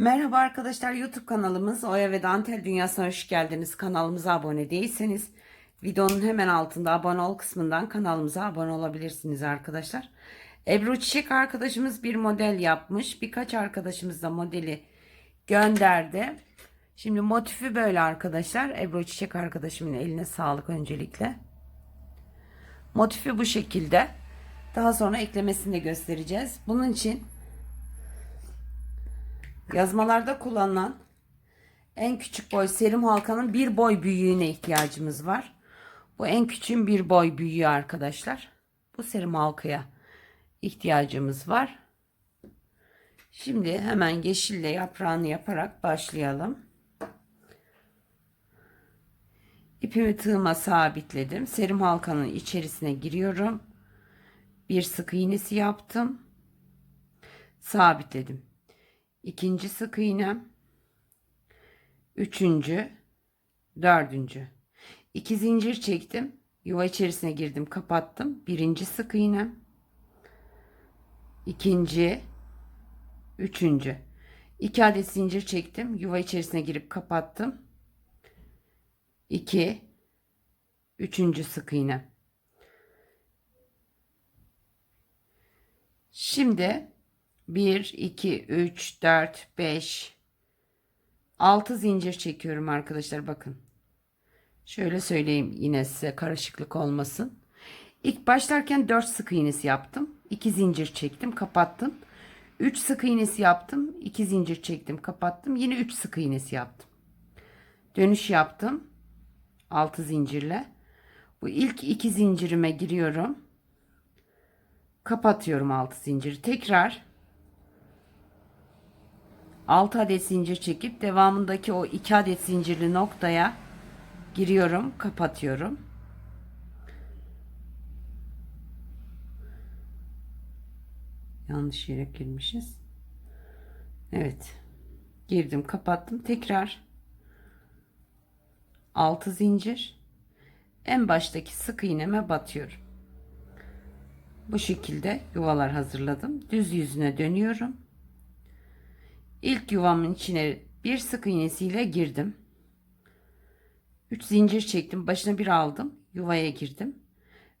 Merhaba arkadaşlar YouTube kanalımız Oya ve Dantel Dünyası'na hoş geldiniz. Kanalımıza abone değilseniz videonun hemen altında abone ol kısmından kanalımıza abone olabilirsiniz arkadaşlar. Ebru Çiçek arkadaşımız bir model yapmış. Birkaç arkadaşımız da modeli gönderdi. Şimdi motifi böyle arkadaşlar. Ebru Çiçek arkadaşımın eline sağlık öncelikle. Motifi bu şekilde. Daha sonra eklemesini de göstereceğiz. Bunun için Yazmalarda kullanılan en küçük boy serum halkanın bir boy büyüğüne ihtiyacımız var. Bu en küçüğün bir boy büyüğü arkadaşlar. Bu serum halkaya ihtiyacımız var. Şimdi hemen yeşille yaprağını yaparak başlayalım. İpimi tığıma sabitledim. Serum halkanın içerisine giriyorum. Bir sık iğnesi yaptım. Sabitledim ikinci sık iğnem, üçüncü, dördüncü. İki zincir çektim. Yuva içerisine girdim, kapattım. Birinci sık iğnem, ikinci, üçüncü. İki adet zincir çektim. Yuva içerisine girip kapattım. İki, üçüncü sık iğne. Şimdi 1, 2, 3, 4, 5, 6 zincir çekiyorum arkadaşlar bakın. Şöyle söyleyeyim yine size karışıklık olmasın. İlk başlarken 4 sık iğnesi yaptım. 2 zincir çektim kapattım. 3 sık iğnesi yaptım. 2 zincir çektim kapattım. Yine 3 sık iğnesi yaptım. Dönüş yaptım. 6 zincirle. Bu ilk 2 zincirime giriyorum. Kapatıyorum 6 zinciri. Tekrar 6 adet zincir çekip devamındaki o 2 adet zincirli noktaya giriyorum, kapatıyorum. Yanlış yere girmişiz. Evet. Girdim, kapattım. Tekrar 6 zincir en baştaki sık iğneme batıyorum. Bu şekilde yuvalar hazırladım. Düz yüzüne dönüyorum. İlk yuvamın içine bir sık iğnesiyle girdim. 3 zincir çektim. Başına bir aldım. Yuvaya girdim.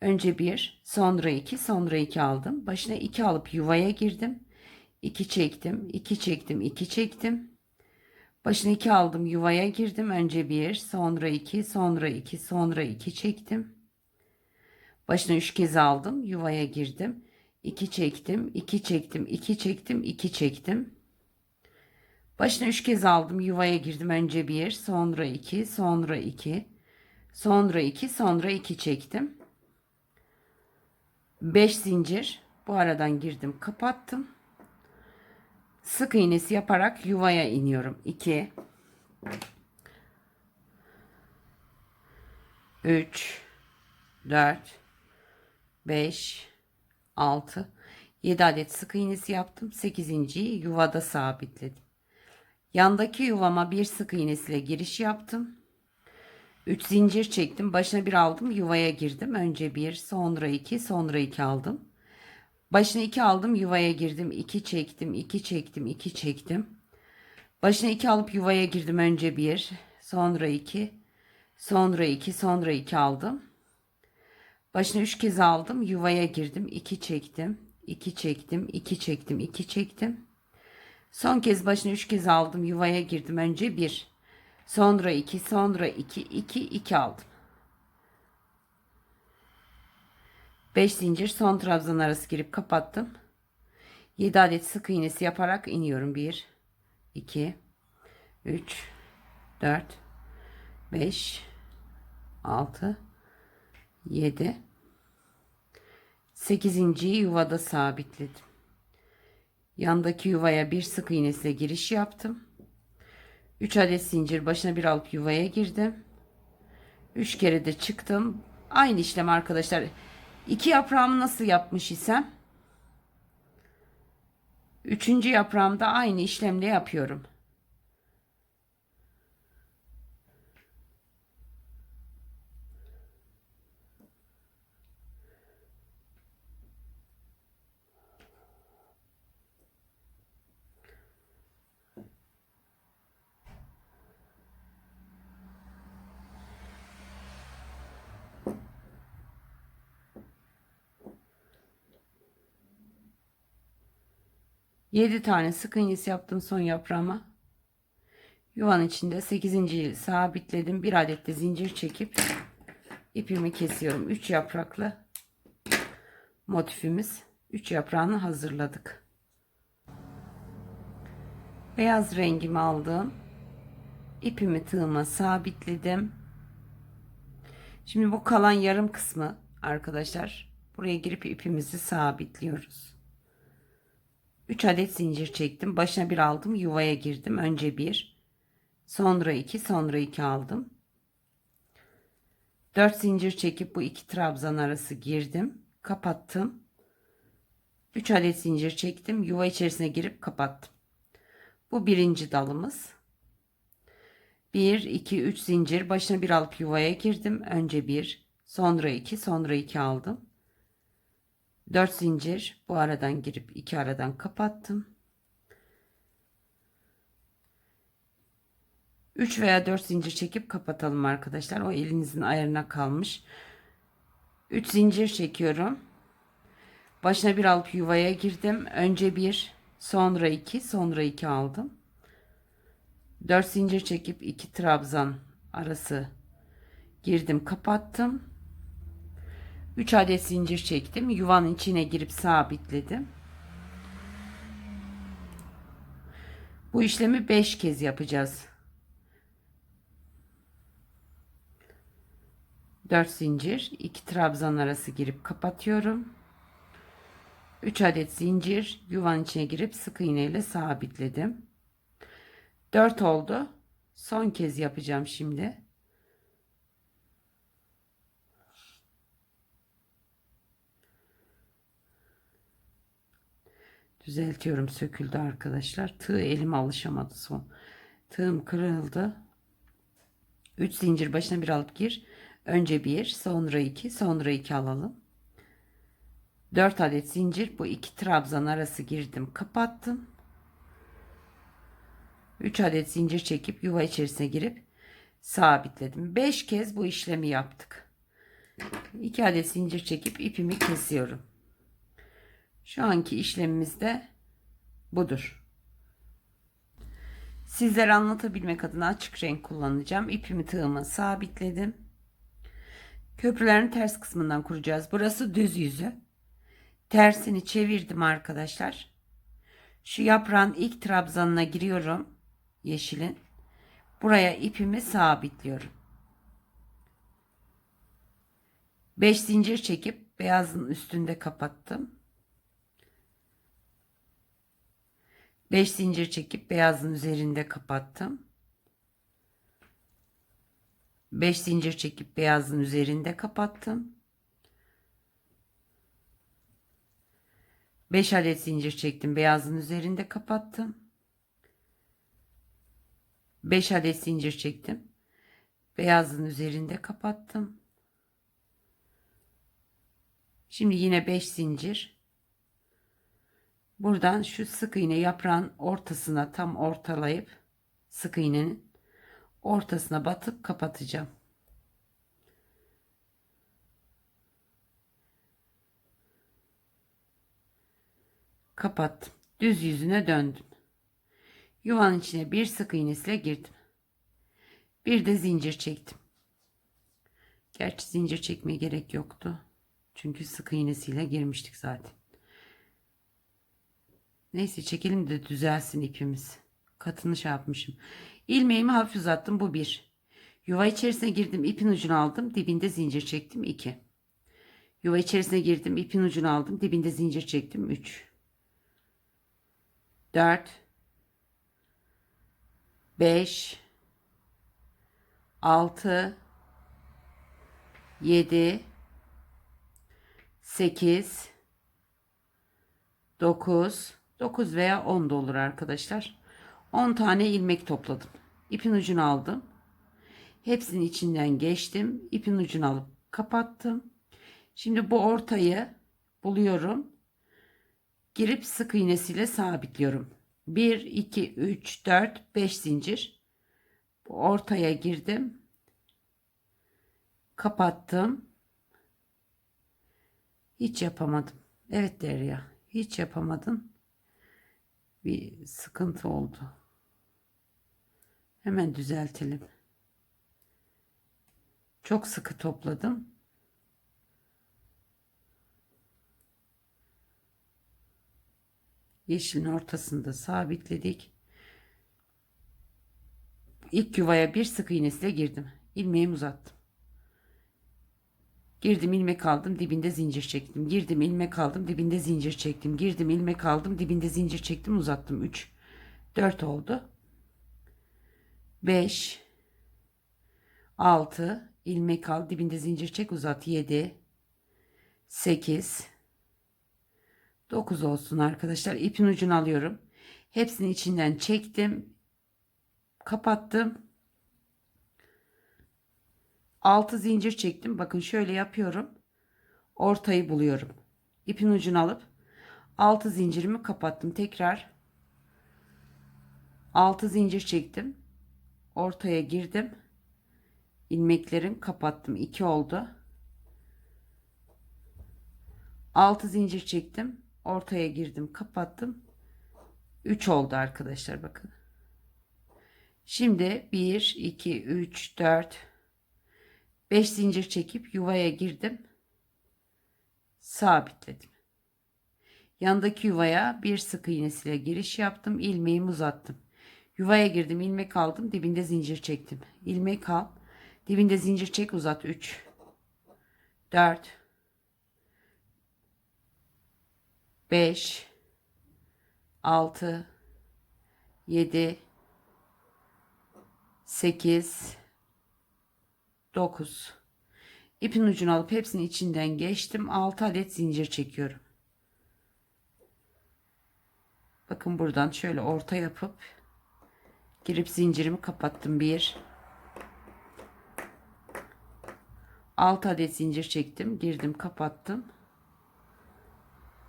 Önce bir, sonra iki, sonra iki aldım. Başına iki alıp yuvaya girdim. 2 çektim, 2 çektim, 2 çektim. Başına iki aldım, yuvaya girdim. Önce bir, sonra iki, sonra iki, sonra iki çektim. Başına üç kez aldım, yuvaya girdim. 2 çektim, 2 çektim, 2 çektim, 2 çektim. Başına üç kez aldım. Yuvaya girdim. Önce bir, sonra iki, sonra iki, sonra iki, sonra iki çektim. Beş zincir. Bu aradan girdim, kapattım. Sık iğnesi yaparak yuvaya iniyorum. 2 3 4 5 6 7 adet sık iğnesi yaptım. 8. yuvada sabitledim. Yandaki yuvama bir sık iğnesiyle giriş yaptım. 3 zincir çektim. Başına bir aldım. Yuvaya girdim. Önce bir, sonra iki, sonra iki aldım. Başına iki aldım. Yuvaya girdim. 2 çektim, 2 çektim, 2 çektim. Başına iki alıp yuvaya girdim. Önce bir, sonra iki, sonra iki, sonra iki aldım. Başına üç kez aldım. Yuvaya girdim. 2 çektim, 2 çektim, 2 çektim, 2 çektim. Son kez başını üç kez aldım. Yuvaya girdim. Önce bir. Sonra iki. Sonra iki. iki iki aldım. Beş zincir son trabzan arası girip kapattım. Yedi adet sık iğnesi yaparak iniyorum. Bir, iki, üç, dört, beş, altı, yedi, sekizinciyi yuvada sabitledim. Yandaki yuvaya bir sık iğnesiyle giriş yaptım. 3 adet zincir başına bir alıp yuvaya girdim. 3 kere de çıktım. Aynı işlem arkadaşlar. İki yaprağımı nasıl yapmış isem üçüncü yaprağımda aynı işlemle yapıyorum. 7 tane sık yaptım son yaprağıma. Yuvanın içinde 8. sabitledim. Bir adet de zincir çekip ipimi kesiyorum. 3 yapraklı motifimiz. 3 yaprağını hazırladık. Beyaz rengimi aldım. İpimi tığıma sabitledim. Şimdi bu kalan yarım kısmı arkadaşlar buraya girip ipimizi sabitliyoruz. 3 adet zincir çektim. Başına bir aldım. Yuvaya girdim. Önce bir, sonra iki, sonra iki aldım. 4 zincir çekip bu iki trabzan arası girdim. Kapattım. 3 adet zincir çektim. Yuva içerisine girip kapattım. Bu birinci dalımız. 1, 2, 3 zincir. Başına bir alıp yuvaya girdim. Önce bir, sonra iki, sonra iki aldım. 4 zincir. Bu aradan girip iki aradan kapattım. 3 veya 4 zincir çekip kapatalım arkadaşlar. O elinizin ayarına kalmış. 3 zincir çekiyorum. Başına bir alıp yuvaya girdim. Önce bir, sonra iki, sonra iki aldım. 4 zincir çekip iki trabzan arası girdim, kapattım. 3 adet zincir çektim. Yuvanın içine girip sabitledim. Bu işlemi 5 kez yapacağız. 4 zincir, 2 trabzan arası girip kapatıyorum. 3 adet zincir yuvanın içine girip sık iğne ile sabitledim. 4 oldu. Son kez yapacağım şimdi. Düzeltiyorum söküldü arkadaşlar. Tığ elime alışamadı son. Tığım kırıldı. 3 zincir başına bir alıp gir. Önce bir, sonra iki, sonra iki alalım. 4 adet zincir bu iki trabzan arası girdim, kapattım. 3 adet zincir çekip yuva içerisine girip sabitledim. 5 kez bu işlemi yaptık. 2 adet zincir çekip ipimi kesiyorum. Şu anki işlemimiz de budur. Sizlere anlatabilmek adına açık renk kullanacağım. İpimi tığıma sabitledim. Köprülerin ters kısmından kuracağız. Burası düz yüzü. Tersini çevirdim arkadaşlar. Şu yaprağın ilk trabzanına giriyorum. Yeşilin. Buraya ipimi sabitliyorum. 5 zincir çekip beyazın üstünde kapattım. 5 zincir çekip beyazın üzerinde kapattım. 5 zincir çekip beyazın üzerinde kapattım. 5 adet zincir çektim beyazın üzerinde kapattım. 5 adet zincir çektim. Beyazın üzerinde kapattım. Şimdi yine 5 zincir. Buradan şu sık iğne yaprağın ortasına tam ortalayıp sık iğnenin ortasına batıp kapatacağım. Kapattım. Düz yüzüne döndüm. Yuvanın içine bir sık iğnesiyle girdim. Bir de zincir çektim. Gerçi zincir çekmeye gerek yoktu. Çünkü sık iğnesiyle girmiştik zaten. Neyse çekelim de düzelsin ipimiz. Katını şey yapmışım. İlmeğimi hafif uzattım. Bu bir. Yuva içerisine girdim. ipin ucunu aldım. Dibinde zincir çektim. 2. Yuva içerisine girdim. ipin ucunu aldım. Dibinde zincir çektim. 3. 4. 5. 6. 7. 8. 9. 9 veya 10 da olur arkadaşlar. 10 tane ilmek topladım. İpin ucunu aldım. Hepsinin içinden geçtim. İpin ucunu alıp kapattım. Şimdi bu ortayı buluyorum. Girip sık iğnesiyle sabitliyorum. 1, 2, 3, 4, 5 zincir. Bu ortaya girdim. Kapattım. Hiç yapamadım. Evet Derya. Hiç yapamadın. Bir sıkıntı oldu. Hemen düzeltelim. Çok sıkı topladım. Yeşilin ortasında sabitledik. İlk yuvaya bir sık iğnesiyle girdim. İlmeğimi uzattım. Girdim ilmek aldım dibinde zincir çektim. Girdim ilmek aldım dibinde zincir çektim. Girdim ilmek aldım dibinde zincir çektim uzattım. 3 4 oldu. 5 6 ilmek al dibinde zincir çek uzat 7 8 9 olsun arkadaşlar. İpin ucunu alıyorum. Hepsini içinden çektim. Kapattım. 6 zincir çektim. Bakın şöyle yapıyorum. Ortayı buluyorum. İpin ucunu alıp 6 zincirimi kapattım. Tekrar 6 zincir çektim. Ortaya girdim. ilmeklerin kapattım. 2 oldu. 6 zincir çektim. Ortaya girdim, kapattım. 3 oldu arkadaşlar bakın. Şimdi 1 2 3 4 5 zincir çekip yuvaya girdim. Sabitledim. Yandaki yuvaya bir sık iğnesiyle giriş yaptım. ilmeğimi uzattım. Yuvaya girdim, ilmek aldım, dibinde zincir çektim. İlmek al, dibinde zincir çek, uzat 3 4 5 6 7 8 9 İpin ucunu alıp hepsini içinden geçtim. 6 adet zincir çekiyorum. Bakın buradan şöyle orta yapıp girip zincirimi kapattım. 1 6 adet zincir çektim. Girdim, kapattım.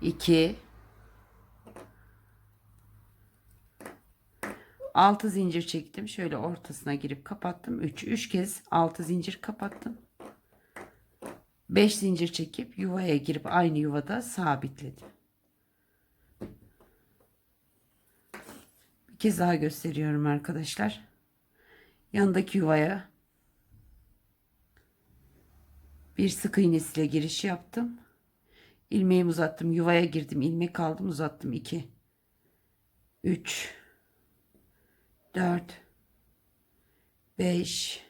2 6 zincir çektim. Şöyle ortasına girip kapattım. 3 3 kez 6 zincir kapattım. 5 zincir çekip yuvaya girip aynı yuvada sabitledim. Bir kez daha gösteriyorum arkadaşlar. Yandaki yuvaya bir sık iğnesiyle giriş yaptım ilmeğimi uzattım yuvaya girdim ilmek aldım uzattım 2 3 4 5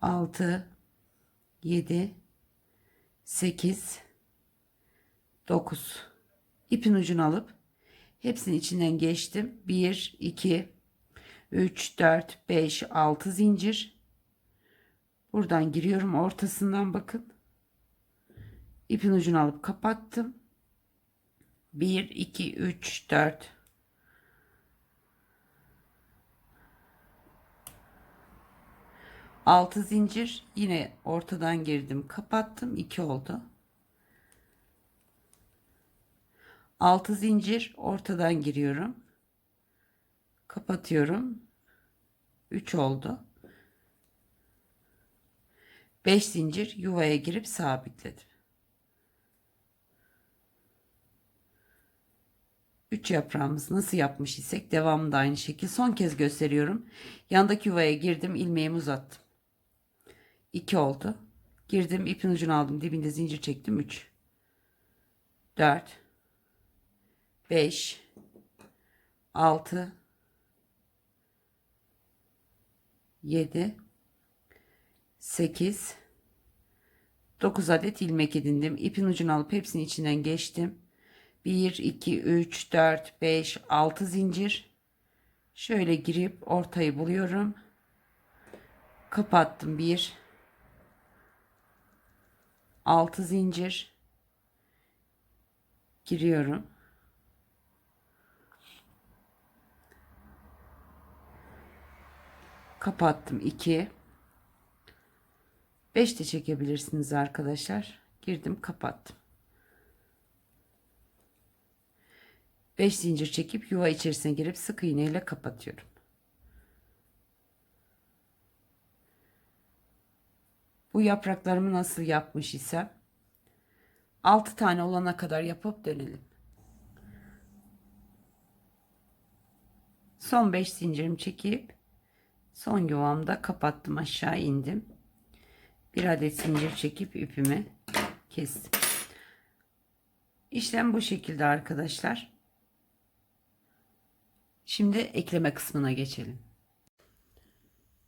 6 7 8 9 ipin ucunu alıp hepsinin içinden geçtim. 1 2 3 4 5 6 zincir. Buradan giriyorum ortasından bakın. İpin ucunu alıp kapattım. 1 2 3 4 6 zincir yine ortadan girdim kapattım 2 oldu 6 zincir ortadan giriyorum kapatıyorum 3 oldu 5 zincir yuvaya girip sabitledim 3 yaprağımız nasıl yapmış isek devamında aynı şekil. Son kez gösteriyorum. Yandaki yuvaya girdim. ilmeğimi uzattım. 2 oldu. Girdim ipin ucunu aldım. Dibinde zincir çektim. 3 4 5 6 7 8 9 adet ilmek edindim. İpin ucunu alıp hepsini içinden geçtim. 1 2 3 4 5 6 zincir şöyle girip ortayı buluyorum kapattım 1 6 zincir. Giriyorum. Kapattım. 2 5 de çekebilirsiniz arkadaşlar. Girdim kapattım. 5 zincir çekip yuva içerisine girip sık iğne ile kapatıyorum. Bu yapraklarımı nasıl yapmış isem 6 tane olana kadar yapıp dönelim. Son 5 zincirimi çekip son yuvamda kapattım aşağı indim. Bir adet zincir çekip ipimi kestim. İşlem bu şekilde arkadaşlar. Şimdi ekleme kısmına geçelim.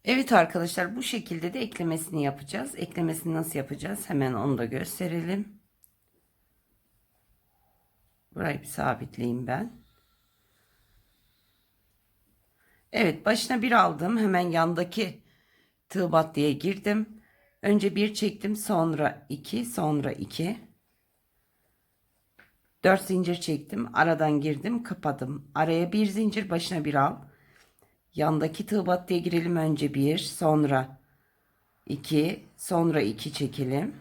Evet arkadaşlar bu şekilde de eklemesini yapacağız. Eklemesini nasıl yapacağız? Hemen onu da gösterelim. Burayı bir sabitleyeyim ben. Evet başına bir aldım. Hemen yandaki tığ battıya girdim. Önce bir çektim sonra iki sonra iki. Dört zincir çektim. Aradan girdim kapadım. Araya bir zincir başına bir al. Yandaki tığ battıya girelim önce bir sonra iki sonra iki çekelim.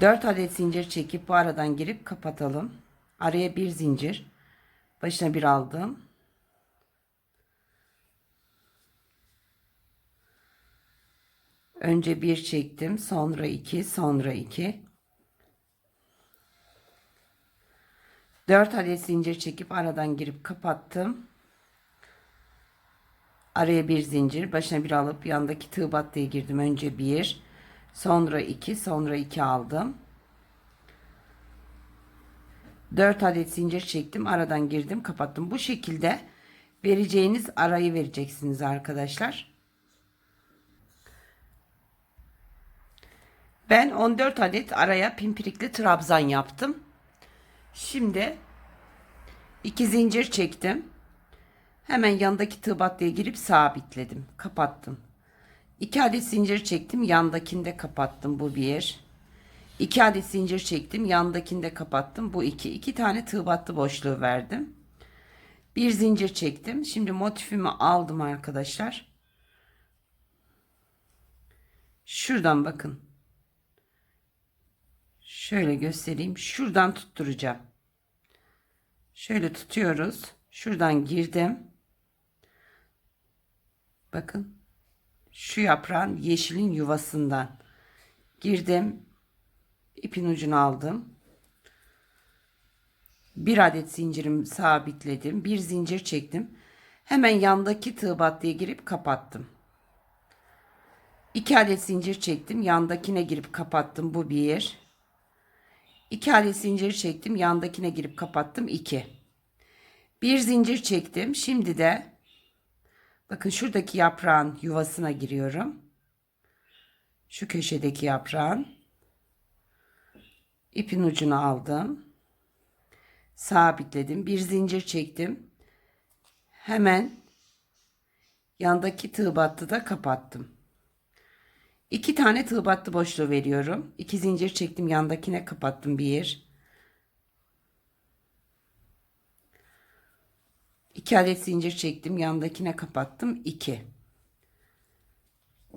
4 adet zincir çekip bu aradan girip kapatalım. Araya bir zincir. Başına bir aldım. Önce bir çektim, sonra iki, sonra iki. 4 adet zincir çekip aradan girip kapattım. Araya bir zincir, başına bir alıp yandaki tığ battıya girdim. Önce bir, Sonra 2, sonra 2 aldım. 4 adet zincir çektim. Aradan girdim, kapattım. Bu şekilde vereceğiniz arayı vereceksiniz arkadaşlar. Ben 14 adet araya pimpirikli trabzan yaptım. Şimdi 2 zincir çektim. Hemen yanındaki tığ battıya girip sabitledim. Kapattım. 2 adet zincir çektim. Yandakinde kapattım. Bu bir. 2 adet zincir çektim. Yandakinde kapattım. Bu iki. 2 tane tığ boşluğu verdim. Bir zincir çektim. Şimdi motifimi aldım arkadaşlar. Şuradan bakın. Şöyle göstereyim. Şuradan tutturacağım. Şöyle tutuyoruz. Şuradan girdim. Bakın şu yaprağın yeşilin yuvasından girdim. ipin ucunu aldım. Bir adet zincirimi sabitledim. Bir zincir çektim. Hemen yandaki tığ battıya girip kapattım. İki adet zincir çektim. Yandakine girip kapattım. Bu bir. İki adet zincir çektim. Yandakine girip kapattım. İki. Bir zincir çektim. Şimdi de Bakın şuradaki yaprağın yuvasına giriyorum. Şu köşedeki yaprağın ipin ucunu aldım. Sabitledim. Bir zincir çektim. Hemen yandaki tığ battı da kapattım. İki tane tığ battı boşluğu veriyorum. İki zincir çektim. Yandakine kapattım. Bir. 2 adet zincir çektim. Yandakine kapattım. 2.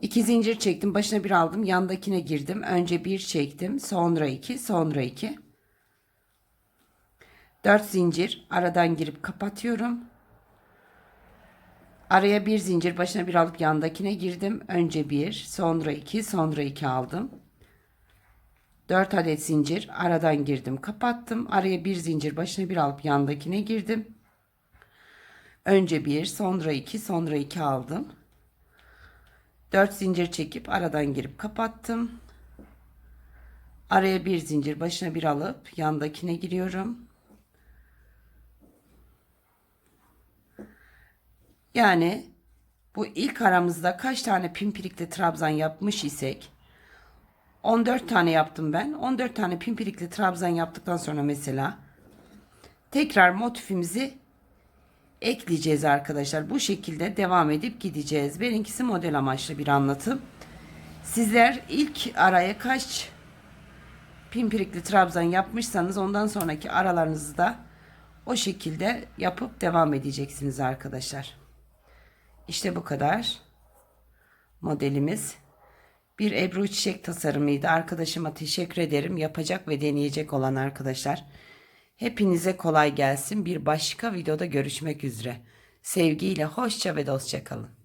2 zincir çektim. Başına bir aldım. Yandakine girdim. Önce bir çektim. Sonra 2. Sonra 2. 4 zincir. Aradan girip kapatıyorum. Araya bir zincir. Başına bir alıp yandakine girdim. Önce bir. Sonra 2. Sonra 2 aldım. 4 adet zincir. Aradan girdim. Kapattım. Araya bir zincir. Başına bir alıp yandakine girdim. Önce bir, sonra iki, sonra iki aldım. Dört zincir çekip aradan girip kapattım. Araya bir zincir başına bir alıp yandakine giriyorum. Yani bu ilk aramızda kaç tane pimpirikli trabzan yapmış isek 14 tane yaptım ben. 14 tane pimpirikli trabzan yaptıktan sonra mesela tekrar motifimizi ekleyeceğiz arkadaşlar. Bu şekilde devam edip gideceğiz. Benimkisi model amaçlı bir anlatım. Sizler ilk araya kaç pimpirikli trabzan yapmışsanız ondan sonraki aralarınızı da o şekilde yapıp devam edeceksiniz arkadaşlar. İşte bu kadar modelimiz. Bir Ebru çiçek tasarımıydı. Arkadaşıma teşekkür ederim. Yapacak ve deneyecek olan arkadaşlar. Hepinize kolay gelsin. Bir başka videoda görüşmek üzere. Sevgiyle hoşça ve dostça kalın.